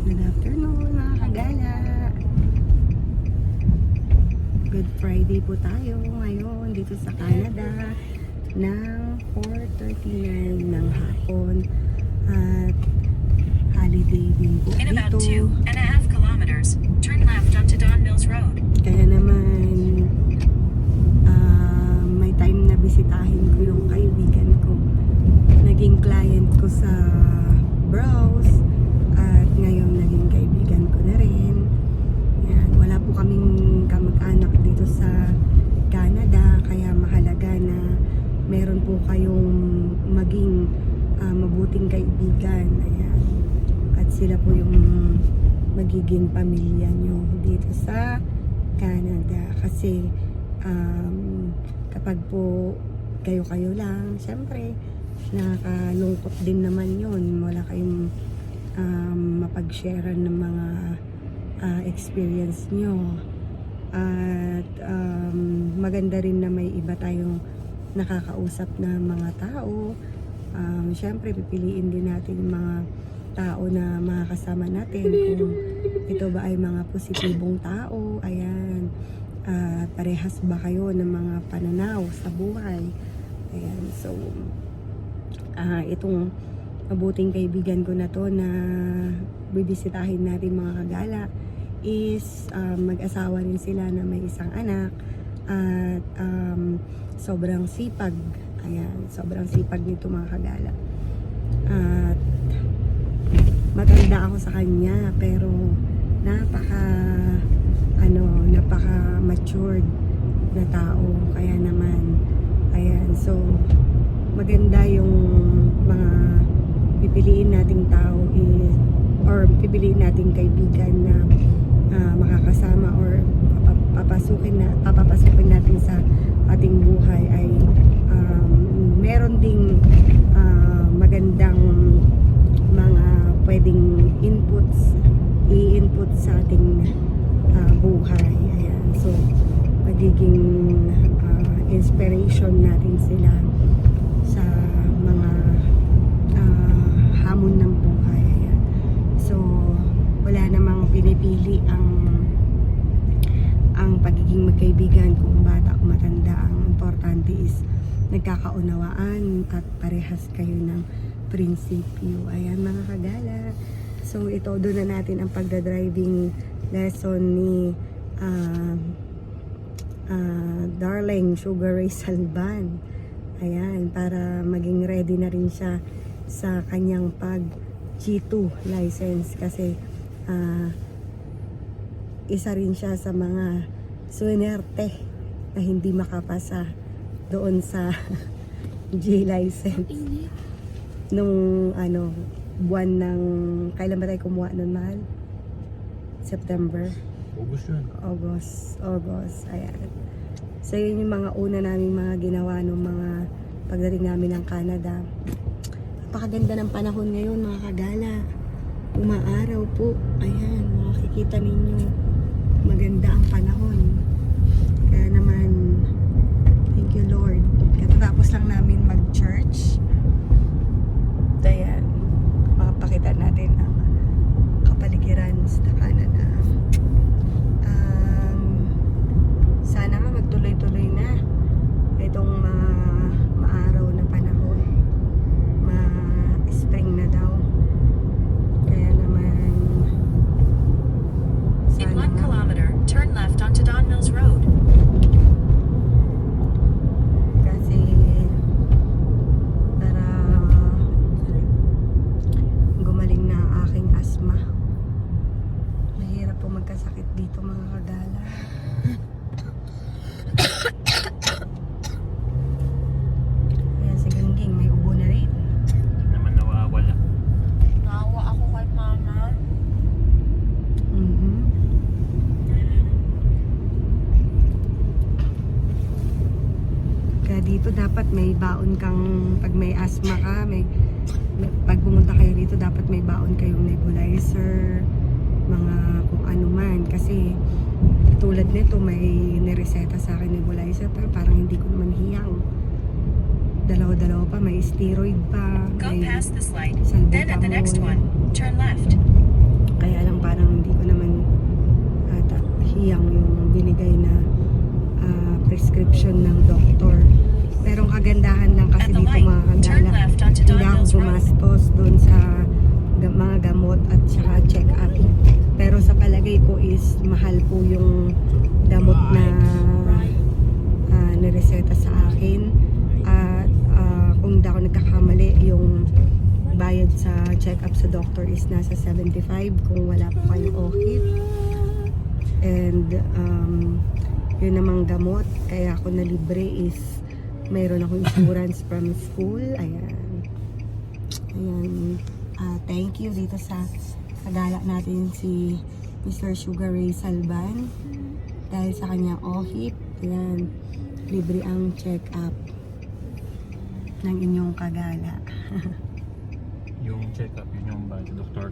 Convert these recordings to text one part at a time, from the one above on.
Good afternoon mga kagala. Good Friday po tayo ngayon dito sa Canada ng 4.39 ng hapon at holiday din po In about dito. two and a half kilometers, turn left onto Don Mills Road. Kaya naman ah, may time na bisitahin ko yung kaibigan ko. Naging client ko sa Browse at ngayon magiging pamilya nyo dito sa Canada kasi um, kapag po kayo-kayo lang, syempre nakakalungkot din naman yun. Wala kayong um, mapag-sharean ng mga ah, experience nyo. At um, maganda rin na may iba tayong nakakausap na mga tao. Um, syempre, pipiliin din natin yung mga tao na makakasama natin. Kung ito ba ay mga positibong tao ayan. At parehas ba kayo ng mga pananaw sa buhay? Ayan so ah itong mabuting kaibigan ko na to na bibisitahin natin mga kagala is ah, mag-asawa rin sila na may isang anak at um, sobrang sipag. Ayan sobrang sipag nito mga kagala. At maganda ako sa kanya pero napaka ano napaka matured na tao. Kaya naman ayan. So maganda yung mga pipiliin nating tao is or pipiliin nating kaibigan na ah, makakasama or papa- papasukin na papapasukin natin sa ating buhay ay um, meron ding ah, magandang mga pwedeng inputs i-input sa ating ah, buhay. Ayan. So magiging ah, inspiration natin sila sa mga ah, hamon ng buhay. Ayan. So wala namang pinipili ang ang pagiging magkaibigan kung bata o matanda. Ang importante is nagkakaunawaan at parehas kayo ng prinsipyo. Ayan mga kagala. So ito doon na natin ang pagdadriving lesson ni ah, ah, Darling Sugar Ray Salban. Ayan, para maging ready na rin siya sa kanyang pag G2 license kasi ah, isa rin siya sa mga swinerte na hindi makapasa doon sa G license nung ano buwan ng kailan ba tayo kumuha nun mahal? September, August yun. August, August, ayan. So yun yung mga una naming mga ginawa nung mga pagdating namin ng Canada. Napakaganda ng panahon ngayon mga kagala. Umaaraw po. Ayan, makikita ninyo. Maganda ang panahon. Kaya naman, thank you Lord. Katatapos lang namin dapat may baon kayong nebulizer, mga kung ano man. Kasi tulad nito, may nireseta sa akin nebulizer, pero parang hindi ko naman hiyang. Dalaw-dalaw pa, may steroid pa. Go may past this light. Then at the next one, turn left. Kaya lang parang hindi ko naman ah, ata hiyang yung binigay na uh, prescription ng doktor. Pero ang kagandahan lang kasi dito mga kagala, hindi ako gumastos doon sa mga gamot at saka check-up. Pero sa palagay ko is mahal po yung damot na uh, nireseta sa akin. At uh, kung hindi ako nagkakamali, yung bayad sa check-up sa doctor is nasa 75 kung wala po kayong OHIP. And um, yun namang gamot, kaya ako na libre is mayroon akong insurance from school. Ayan. Ayan. Ah, thank you dito sa kagala natin si Mr. Sugar Ray Salban. Dahil sa kanyang OHIP, ayan, libre ang check-up ng inyong kagala. Yung check-up, yun yung ba, doktor.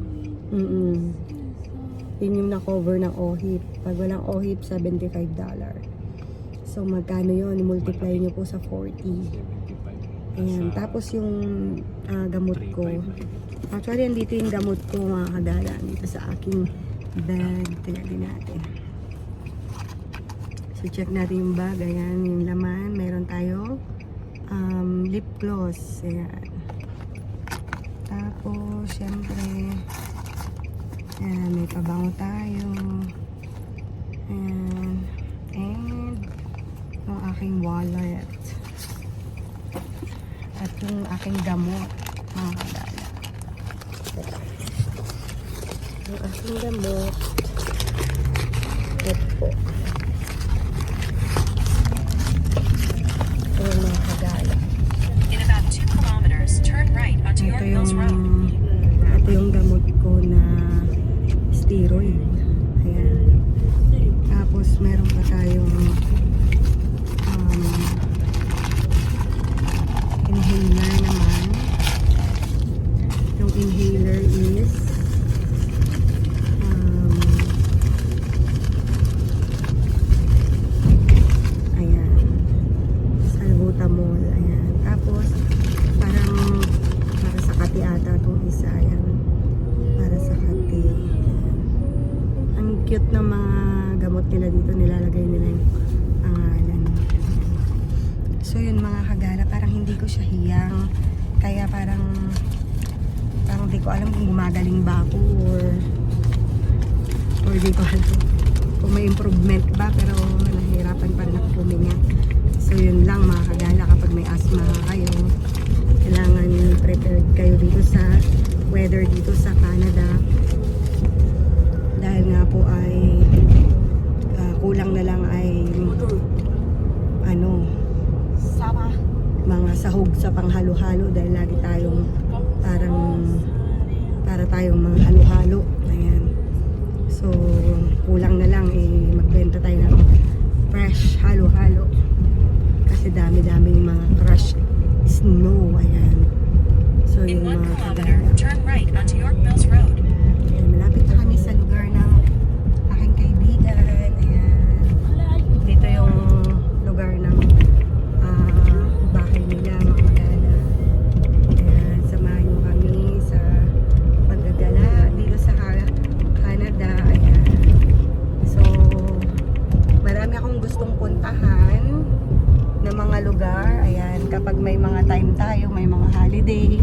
Mm Yun yung na-cover ng OHIP. Pag walang OHIP, $75. So, magkano yun? Multiply nyo po sa 40. 75. Ayan. Tapos yung ah, gamot ko. 3.5. Actually, andito yung gamot ko mga kagala. Dito sa aking bag. Tingnan natin. So, check natin yung bag. Ayan, yung laman. Meron tayo um, lip gloss. Ayan. Tapos, syempre, ayan, may pabango tayo. Ayan. And, yung aking wallet. At yung aking gamot. Mga kagala. Yung aking gamot. Ito po. Improvement ba pero nahihirapan pa rin ako puminga so yun lang mga kagala kapag may asthma kayo kailangan prepared kayo dito sa weather dito sa Canada dahil nga po ay ah, kulang na lang ay ano Sama. mga sahog sa panghalo-halo dahil lagi tayong kasi dami-dami mga lugar ayan kapag may mga time tayo may mga holiday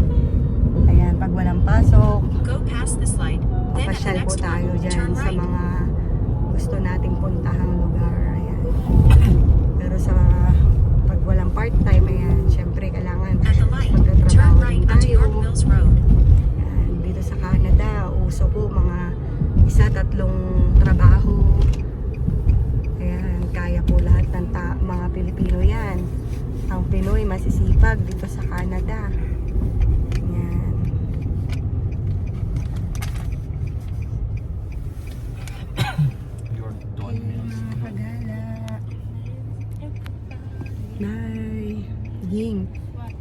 ayan pag walang pasok Go past this light. Then at the papasyal po next tayo dyan sa mga gusto nating puntahang lugar. Ayan. Pero sa pag walang part-time, ayan, syempre kailangan magtatrabaho right tayo. Ayan, dito sa Canada, uso po mga isa, tatlong trabaho. Ayan, kaya po lahat ng ta- mga Pilipino yan. Ang Pinoy masisipag dito sa Canada. Ayan. Your Don Mills. Mga kagala. Bye. Ging.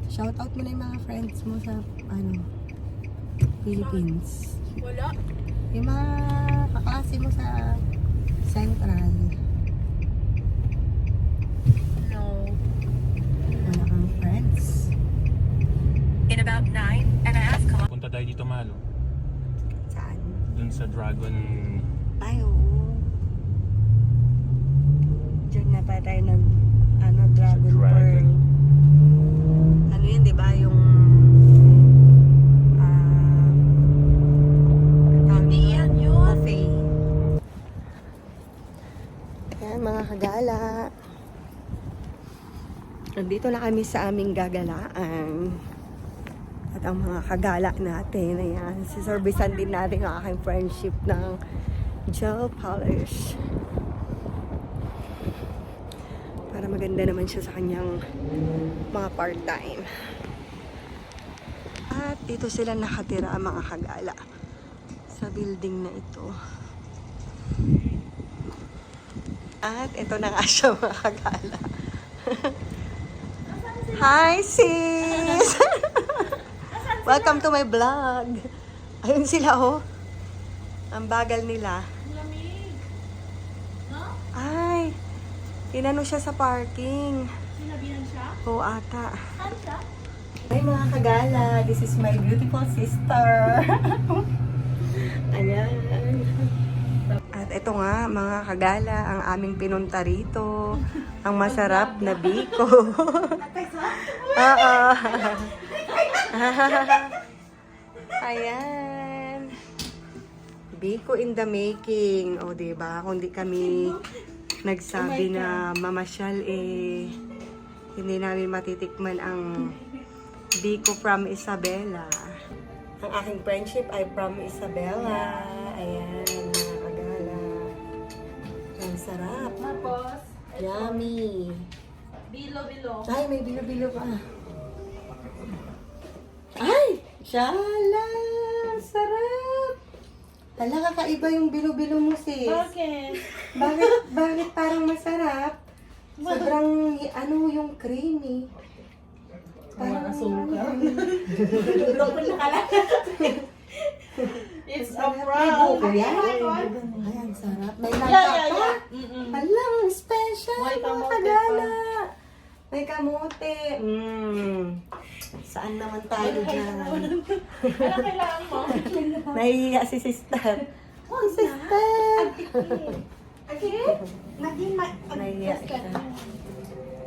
Shout out mo na yung mga friends mo sa ano Philippines. Wala. Yung mga kaklase mo sa Central. tayo dito, Mahal. oh. Saan? Dun sa Dragon... Ay, oo. Diyan na pa tayo nag, ano, Dragon, Pearl. dragon. Ano yun, di ba? Yung, ah, tawag dito? Buffet. Mga kagala. Nandito na kami sa aming gagalaan. At ang mga kagala natin, ayan, siservisan din natin ang aking friendship ng gel polish. Para maganda naman siya sa kanyang mga part-time. At dito sila nakatira ang mga kagala sa building na ito. At ito na nga siya mga kagala. Hi sis! Welcome to my vlog. Ayun sila oh. Ang bagal nila. Ay, inano siya sa parking. Sinabihan siya? Oo ata. Saan siya? Hi mga kagala, this is my beautiful sister. Ayan. At ito nga mga kagala, ang aming pinunta rito. Ang masarap na biko. Oo. Ayan. Biko in the making. O, diba? Kung di kami nagsabi na mamasyal eh, hindi namin matitikman ang Biko from Isabela. Ang aking friendship ay from Isabela. Ayan, mga kagala. Ang sarap. Tapos, Yummy. bilo-bilo. Ay, may bilo-bilo pa. Shala! Sarap! Hala, kakaiba yung bilo-bilo mo, sis. Bakit? Bakit, bakit parang masarap? Sobrang, ano, yung creamy. Parang asukal. It's a prank. Ayan. Ayan, sarap. May langka Yeah, yeah, pa. yeah. Mm-mm. Alang, special. May mga kagala. May kamote. Mm. Saan naman tayo dyan? Ano kailangan mo? Nahihiya si sister. Oh, sister! Okay? Naging ma- Nahihiya siya.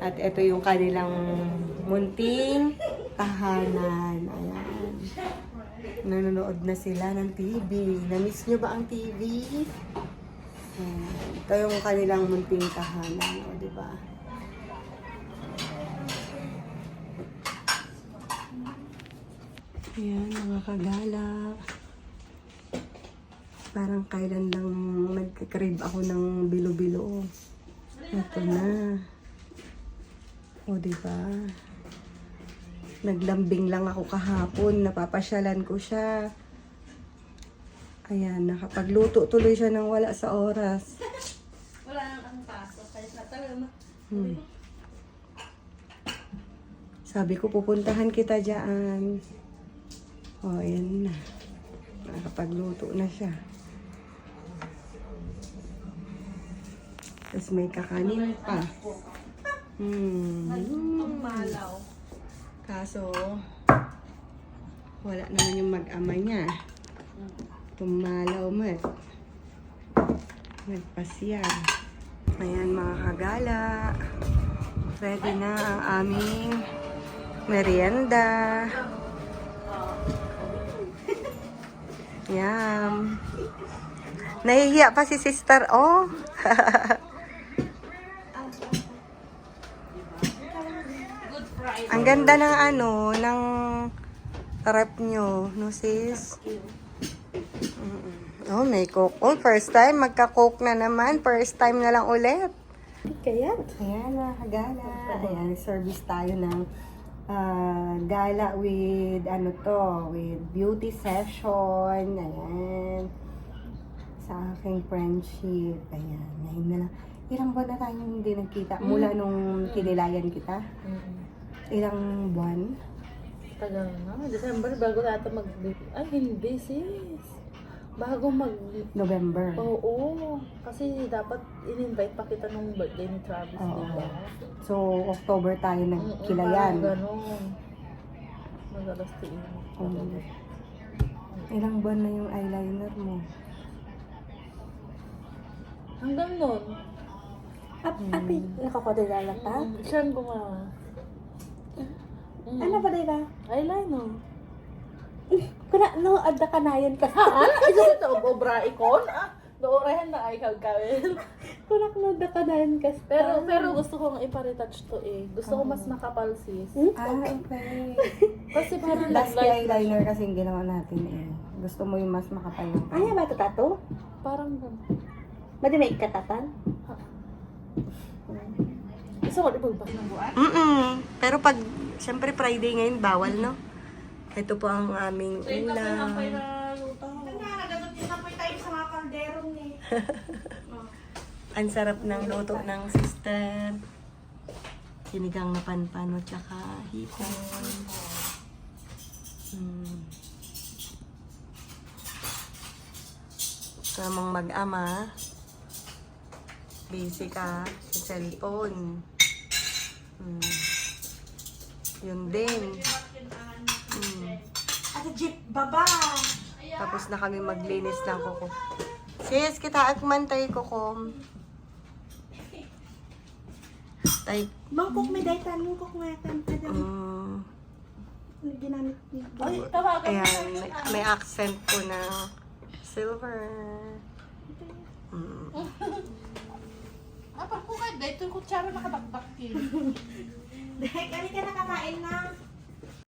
At ito yung kanilang munting tahanan. Ayan. Nanonood na sila ng TV. Namiss nyo ba ang TV? Ayan. Ito yung kanilang munting tahanan. O, di ba? Ayan, mga kagala. Parang kailan lang nagkakrib ako ng bilo-bilo. Ito na. O, di ba? Naglambing lang ako kahapon. Napapasyalan ko siya. Ayan, nakapagluto tuloy siya ng wala sa oras. Wala nang ang paso. Kaya sa talaga. Hmm. Sabi ko, pupuntahan kita dyan. O, ayan na. Nakapagluto na siya. Tapos may kakanin pa. Hmm. Kaso, wala naman yung mag-ama niya. Tumalaw mat. Nagpasyal. Ayan mga kagala. Ready na ang aming merienda. Yum. Nahihiya pa si sister, oh. Ang ganda ng ano, ng rep nyo, no sis? Mm-mm. Oh, may coke. Oh, first time, magka-coke na naman. First time na lang ulit. Kaya? Ayan, mga kagala. Ayan, service tayo ng ah, gala with, ano to, with beauty session. Ayan. Sa aking friendship. Ayan, ngayon na lang. Ilang buwan na tayong hindi nagkita mula nung kinilayan kita. Ilang buwan? Tagal na. December bago ata mag... Ay, hindi sis. Bago mag... November. Oo. Kasi dapat in-invite pa kita nung birthday ni Travis, Oo. di ba? So, October tayo nagkilayan. parang Ganon. Madalas tiin. Oo. Ilang buwan na yung eyeliner mo? Hanggang nun. Ap, api, nakakadilala ka? Mm, Siya ang gumawa. Mm. Ano ba dila? Eyeliner. Kuna, no, adda kanayan ka. Ha? Ito ito, obra ikon? Ah, Doorahan na ay kagawin. Kunak na ka na kasi. Pero pero gusto kong iparetouch to eh. Gusto ko mas makapal sis. Ah, okay. Kasi parang nag-light eyeliner kasi yung ginawa natin eh. Gusto mo yung mas makapal yung Ay, ba ito tato? Parang ganun. Ba di may katatan? Gusto ko ipagbak ng buwan. Mm Pero pag, syempre Friday ngayon, bawal, no? Ito po ang aming ulam. Mga kalderong ni. Ang sarap ng luto ng sister. Sinigang na panpano tsaka hipon. Mm. Ito namang mag-ama. Busy ka sa cellphone. Mm. Yun din. Mm. Ate Jeep, baba! Tapos na kami maglinis ng kuko. Sis, kita agmantay kuko. Tay, Mangkok may daytan, mangkok nga tan. Kada mm, ginamit niya. Ay, tawagan mo. ayan, may, may accent po na silver. Mm. Pag ko ka, dahil ito yung kutsara nakabakbak yun. Dahil kami ka nakakain na.